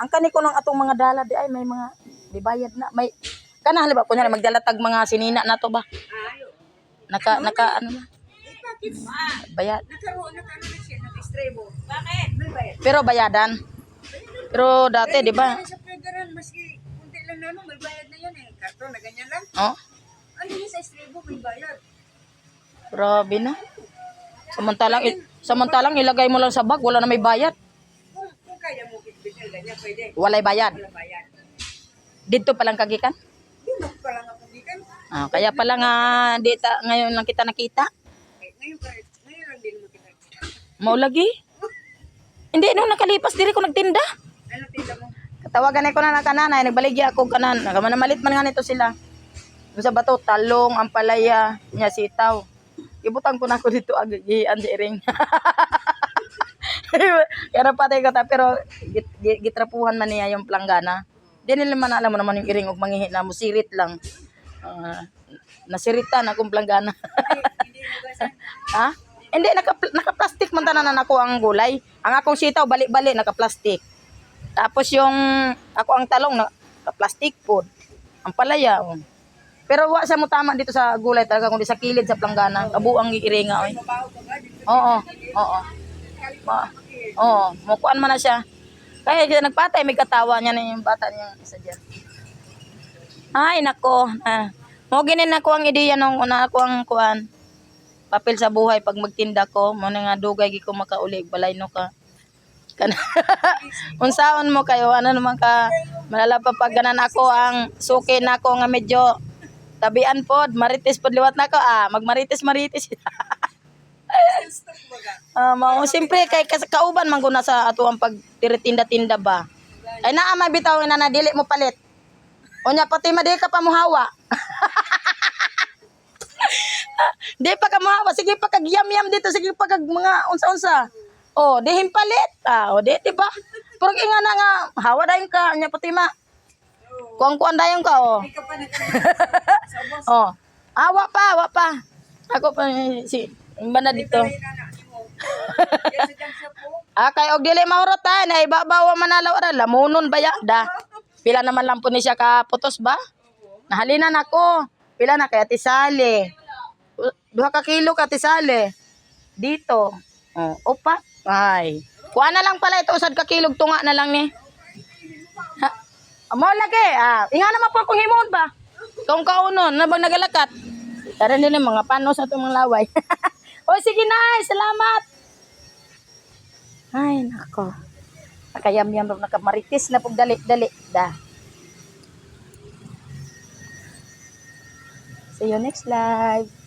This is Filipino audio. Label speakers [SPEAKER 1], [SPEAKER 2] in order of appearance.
[SPEAKER 1] Ang kani ko ng atong mga dala di ay may mga di bayad na. May kana halimbawa kunya magdala tag mga sinina na to ba? Naka naka ano na? Bayad.
[SPEAKER 2] Nakaroon na siya, nag-estrebo. Bakit? May.
[SPEAKER 1] Pero bayadan. Pero dati di ba?
[SPEAKER 2] Sa federal, lang naman, may bayad na yan eh. Karton na ganyan lang.
[SPEAKER 1] Oh,
[SPEAKER 2] Ano yun sa estrebo, may bayad.
[SPEAKER 1] grabe na. Samantalang samantalang ilagay mo lang sa bag wala na may bayad.
[SPEAKER 2] Kung, kung kaya mo kitbitin ganyan, pwede.
[SPEAKER 1] Walay bayad.
[SPEAKER 2] Wala bayad.
[SPEAKER 1] Dito pa lang kagikan.
[SPEAKER 2] Ako pa lang ako gikan.
[SPEAKER 1] Ah, kaya pala nga dita ngayon lang kita nakita.
[SPEAKER 2] Ngayon, pa- ngayon lang din mo kita.
[SPEAKER 1] Maulagi. Hindi nung nakalipas diri ko nagtinda.
[SPEAKER 2] Ano tinda mo?
[SPEAKER 1] Katawagan ko na ng kananay, nagbaligya ako kanan. Nagamanalit man nga nito sila. Yung sa bato, talong, ampalaya, nya sitaw. Ibutang ko na ako dito agigian di ring. Kaya patay ko ta pero git, git, gitrapuhan man niya yung planggana. Di nila man alam mo naman yung iring og mangihi na mo sirit lang. Ah, nasiritan akong planggana. Ha? Hindi naka naka-plastic man tanan ako ang gulay. Ang akong sitaw bali-bali naka-plastic. Tapos yung ako ang talong naka-plastic po. Ang palaya. Oh. Pero wa sa mo tama dito sa gulay talaga kundi sa kilid sa planggana. Kabuang iiringa oy.
[SPEAKER 2] Dito
[SPEAKER 1] Oo. Oo. Ma, oo, mukuan man na siya. Kaya siya nagpatay, may katawa niya na yung bata niya isa dyan. Ay, nako. Ah. Mo ginin ako ang ideya nung una ako ang kuan. Papel sa buhay pag magtinda ko, mo na nga dugay gi ko makaulig balay no ka. Kana. Unsaon mo kayo ano naman ka malala pa pag ganan ako ang suki na ako nga medyo tabian pod, marites pod liwat na ko ah, magmarites marites.
[SPEAKER 2] Baga.
[SPEAKER 1] Ah, mao siyempre kay kauban man guna sa ato ang pagtiritinda-tinda ba. Ay naa may bitaw na nadili mo palit. Onya pati madi ka pa muhawa. di pa ka muhawa, sige pa kag yam-yam dito, sige pa kag mga unsa-unsa. Oh, di himpalit. Ah, oh, di di ba? Pero inga na nga hawa dayon ka, nya pati ma. Kuang-kuan dayon ka oh. Oh. Awa pa, awa pa. Ako pa eh, dito.
[SPEAKER 2] Ay, sa dyan siya po.
[SPEAKER 1] Ah, kay og dili mahurot ta, na ibabaw ang manalaw ra lamunon baya da. Pila naman lang po ni siya ka putos ba? Nahalinan ako. Pila na kay. U- Duha ka kilo ka Ate Sally. Dito. Oh, upat. Ay. Kuha na lang pala ito usad ka kilog tunga na lang ni. Ha? Amo lagi. Ah, inga naman po kung himon ba? Kung kaunon, na bang nagalakat? Tara nila mga panos sa itong mga laway. o sige na, salamat. Ay, nako. Nakayam-yam rin nakamaritis na pag dali-dali. Da. See you next live.